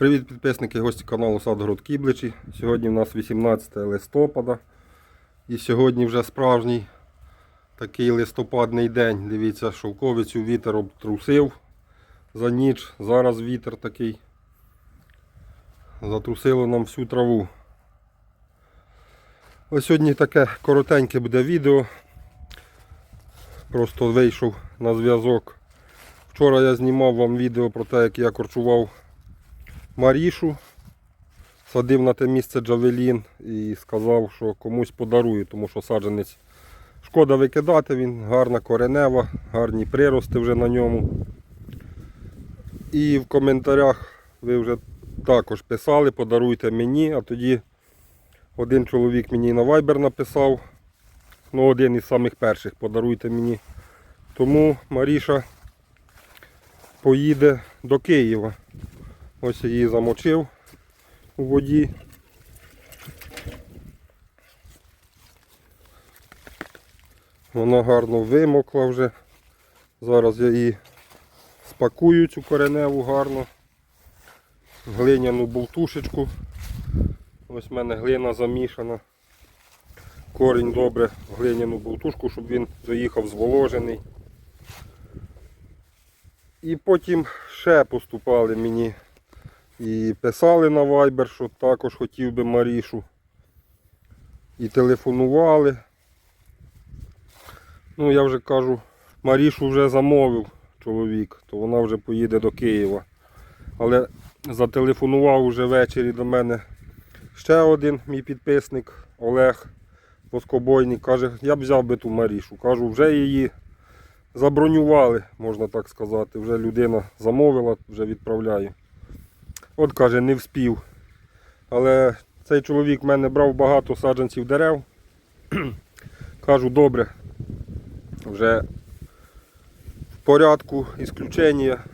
Привіт підписники, гості каналу Садгород Кібличі. Сьогодні у нас 18 листопада. І сьогодні вже справжній такий листопадний день. Дивіться, шовковицю вітер обтрусив за ніч. Зараз вітер такий. Затрусило нам всю траву. Ось сьогодні таке коротеньке буде відео. Просто вийшов на зв'язок. Вчора я знімав вам відео про те, як я корчував Марішу, садив на те місце Джавелін і сказав, що комусь подарую, тому що саджанець шкода викидати, він гарна коренева, гарні прирости вже на ньому. І в коментарях ви вже також писали, подаруйте мені, а тоді один чоловік мені на Viber написав, ну один із самих перших, подаруйте мені. Тому Маріша поїде до Києва. Ось її замочив у воді. Вона гарно вимокла вже. Зараз я її спакую цю кореневу гарно. Глиняну болтушечку. Ось в мене глина замішана. Корінь добре в глиняну болтушку, щоб він доїхав зволожений. І потім ще поступали мені і писали на Viber, що також хотів би Марішу. І телефонували. Ну, я вже кажу, Марішу вже замовив чоловік, то вона вже поїде до Києва. Але зателефонував уже ввечері до мене ще один мій підписник Олег Воскобойник. Каже, я б взяв би ту Марішу. Кажу, вже її забронювали, можна так сказати. Вже людина замовила, вже відправляю. От каже, не вспів. Але цей чоловік в мене брав багато саджанців дерев. Кажу, добре. Вже в порядку ісключення.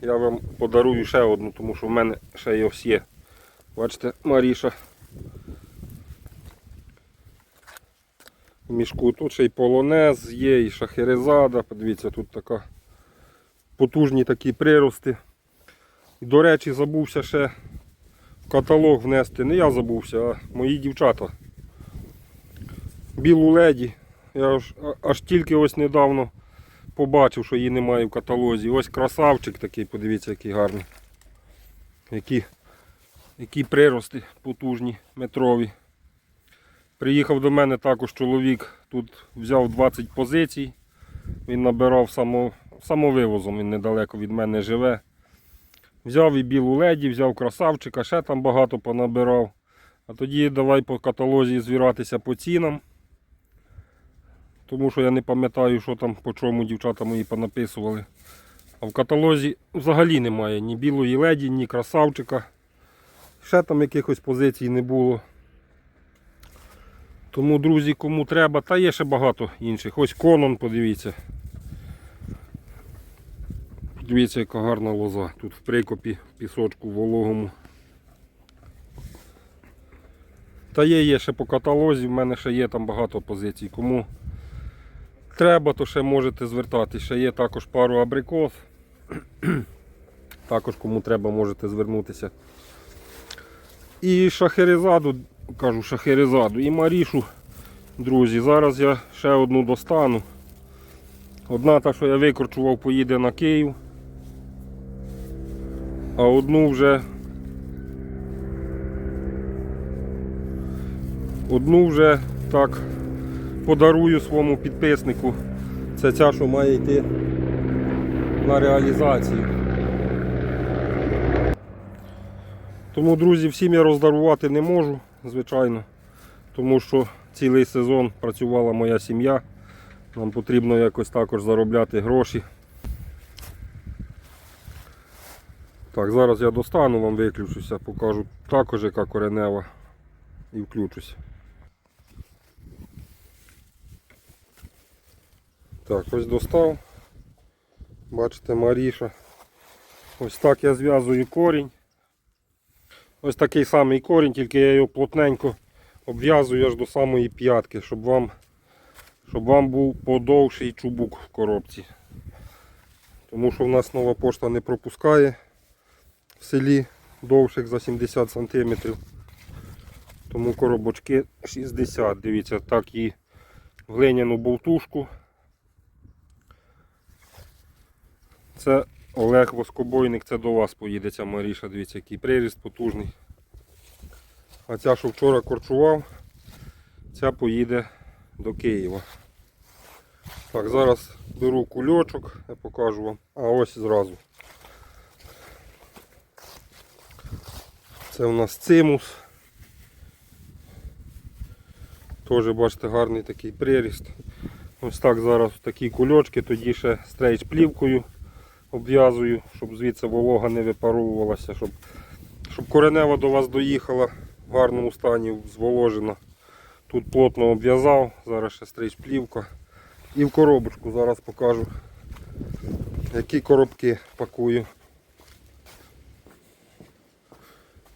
Я вам подарую ще одну, тому що в мене ще є. Бачите, Маріша. В мішку тут ще й полонез є, і шахерезада. Подивіться, тут така потужні такі прирости. До речі, забувся ще в каталог внести. Не я забувся, а мої дівчата. Білу леді. Я аж, аж тільки ось недавно побачив, що її немає в каталозі. Ось красавчик такий, подивіться, який гарний. Які, які прирости потужні, метрові. Приїхав до мене також чоловік, тут взяв 20 позицій. Він набирав само, самовивозом, він недалеко від мене живе. Взяв і білу леді, взяв красавчика, ще там багато понабирав. А тоді давай по каталозі звіратися по цінам. Тому що я не пам'ятаю, що там по чому дівчата мої понаписували. А в каталозі взагалі немає ні білої леді, ні красавчика. Ще там якихось позицій не було. Тому, друзі, кому треба, та є ще багато інших. Ось конон, подивіться. Подивіться, яка гарна лоза. Тут в прикопі пісочку вологому. Та є, є ще по каталозі, в мене ще є там багато позицій. Кому треба, то ще можете звертатися. Ще є також пару абрикос. Також кому треба, можете звернутися. І шахерезаду, кажу шахерезаду, і Марішу, друзі, зараз я ще одну достану. Одна та, що я викорчував, поїде на Київ. А одну вже. Одну вже так подарую своєму підписнику. Це ця, що має йти на реалізацію. Тому, друзі, всім я роздарувати не можу, звичайно. Тому що цілий сезон працювала моя сім'я. Нам потрібно якось також заробляти гроші. Так, зараз я достану, вам виключуся, покажу також яка коренева і включуся. Так, ось достав. Бачите, Маріша. Ось так я зв'язую корінь. Ось такий самий корінь, тільки я його плотненько обв'язую аж до самої п'ятки, щоб вам, щоб вам був подовший чубук в коробці. Тому що в нас нова пошта не пропускає в селі довших за 70 см. Тому коробочки 60. Дивіться, так і в глиняну болтушку. Це Олег Воскобойник, це до вас поїде ця Маріша. Дивіться, який приріст потужний. А ця, що вчора корчував, ця поїде до Києва. Так, зараз беру кульочок, я покажу вам. А ось зразу. Це у нас цимус. Теж бачите гарний такий приріст. Ось так зараз такі кульочки, тоді ще стрейч плівкою обв'язую, щоб звідси волога не випаровувалася, щоб, щоб коренева до вас доїхала в гарному стані, зволожена. Тут плотно обв'язав, зараз ще стрейч плівка. І в коробочку зараз покажу, які коробки пакую.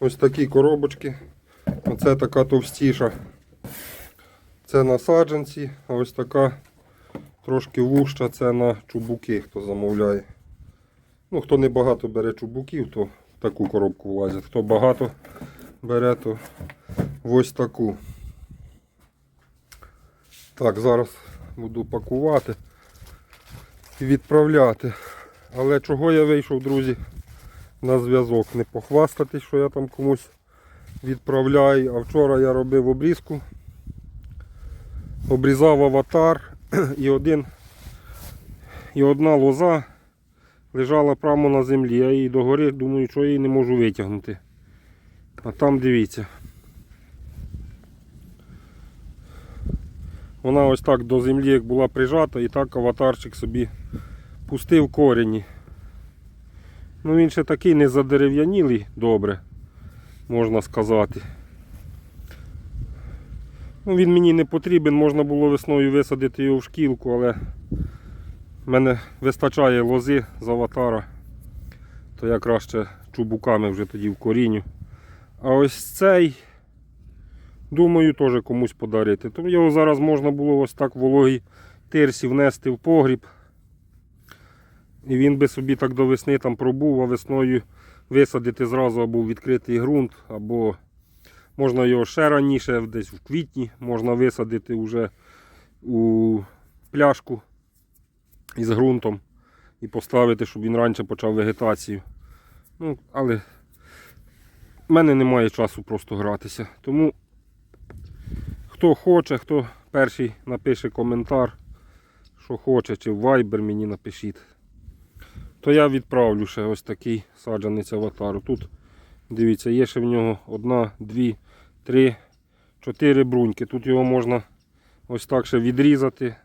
Ось такі коробочки. Оце така товстіша. Це на саджанці, а ось така трошки вужча, це на чубуки, хто замовляє. Ну, хто не багато бере чубуків, то в таку коробку влазять. Хто багато бере, то ось таку. Так, зараз буду пакувати і відправляти. Але чого я вийшов, друзі, на зв'язок? Не похвастати, що я там комусь відправляю. А вчора я робив обрізку. Обрізав аватар і один і одна лоза лежала прямо на землі. Я її догори, думаю, що її не можу витягнути. А там дивіться. Вона ось так до землі як була прижата і так аватарчик собі пустив корені. Ну він ще такий не задерев'янілий добре, можна сказати. Ну, він мені не потрібен, можна було весною висадити його в шкілку, але в мене вистачає лози з аватара, то я краще чубуками вже тоді в корінню. А ось цей, думаю, теж комусь подарити. Тому його зараз можна було ось так в вологій тирсі внести в погріб. І він би собі так до весни там пробув, а весною висадити зразу або в відкритий ґрунт, або можна його ще раніше, десь в квітні, можна висадити вже у пляшку із ґрунтом і поставити, щоб він раніше почав вегетацію. Ну, але в мене немає часу просто гратися. Тому хто хоче, хто перший напише коментар, що хоче, чи в Viber мені напишіть. То я відправлю ще ось такий саджанець аватару. Тут, дивіться, є ще в нього одна, дві, три, чотири бруньки. Тут його можна ось так ще відрізати,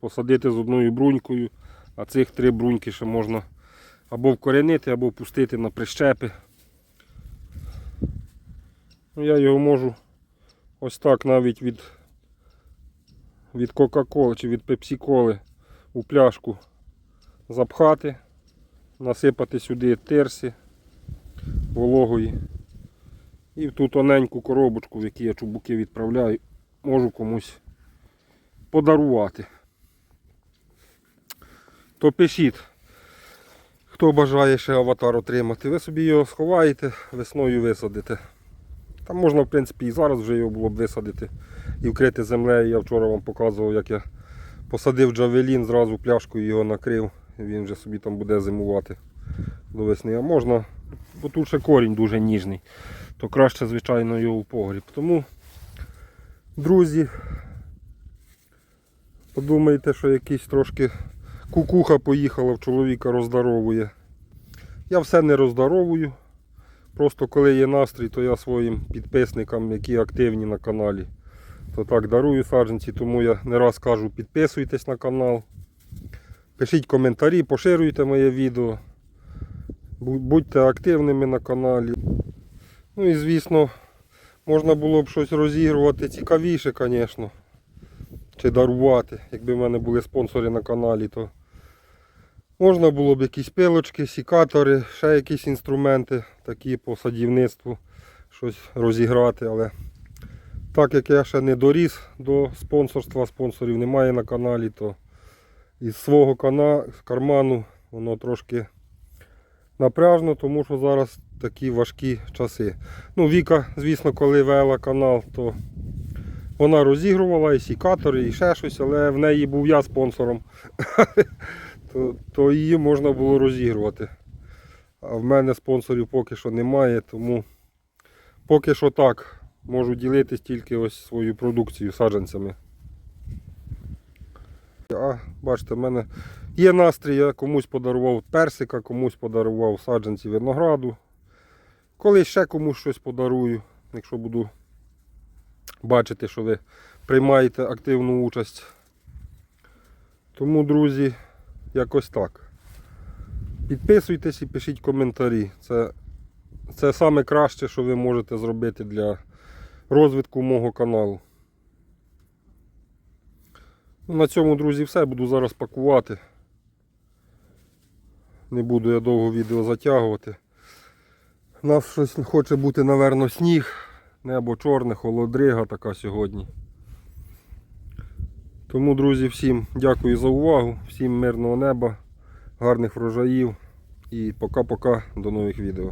посадити з одною брунькою, а цих три бруньки ще можна або вкоренити, або пустити на прищепи. Ну, я його можу ось так навіть від, від Кока-Коли чи від Пепсі-Коли у пляшку запхати, насипати сюди терсі вологої. І в ту тоненьку коробочку, в якій я чубуки відправляю, можу комусь подарувати. То пишіть, хто бажає ще аватар отримати. Ви собі його сховаєте, весною висадите. Там можна, в принципі, і зараз вже його було б висадити і вкрити землею. Я вчора вам показував, як я посадив джавелін, зразу пляшкою його накрив. Він вже собі там буде зимувати до весни. А можна, бо тут ще корінь дуже ніжний, то краще, звичайно, його у погріб. Тому, друзі, подумайте, що якийсь трошки кукуха поїхала в чоловіка роздаровує. Я все не роздаровую. Просто коли є настрій, то я своїм підписникам, які активні на каналі, то так дарую саджанці, тому я не раз кажу, підписуйтесь на канал, пишіть коментарі, поширюйте моє відео, будьте активними на каналі. Ну і звісно, можна було б щось розігрувати цікавіше, звісно. Чи дарувати. Якби в мене були спонсори на каналі, то Можна було б якісь пилочки, сікатори, ще якісь інструменти такі по садівництву, щось розіграти, але так як я ще не доріс до спонсорства, спонсорів немає на каналі, то із свого кана, карману воно трошки напряжно, тому що зараз такі важкі часи. Ну, Віка, звісно, коли вела канал, то вона розігрувала і сікатори, і ще щось, але в неї був я спонсором. то, то її можна було розігрувати. А в мене спонсорів поки що немає, тому поки що так. Можу ділитись тільки ось свою продукцію саджанцями. А, бачите, в мене є настрій, я комусь подарував персика, комусь подарував саджанці винограду. Колись ще комусь щось подарую, якщо буду бачити, що ви приймаєте активну участь. Тому, друзі, якось так. Підписуйтесь і пишіть коментарі. Це, це саме краще, що ви можете зробити для розвитку мого каналу. На цьому, друзі, все. Буду зараз пакувати. Не буду я довго відео затягувати. У нас щось хоче бути, напевно, сніг, небо чорне, холодрига така сьогодні. Тому, друзі, всім дякую за увагу, всім мирного неба, гарних врожаїв і пока-пока до нових відео.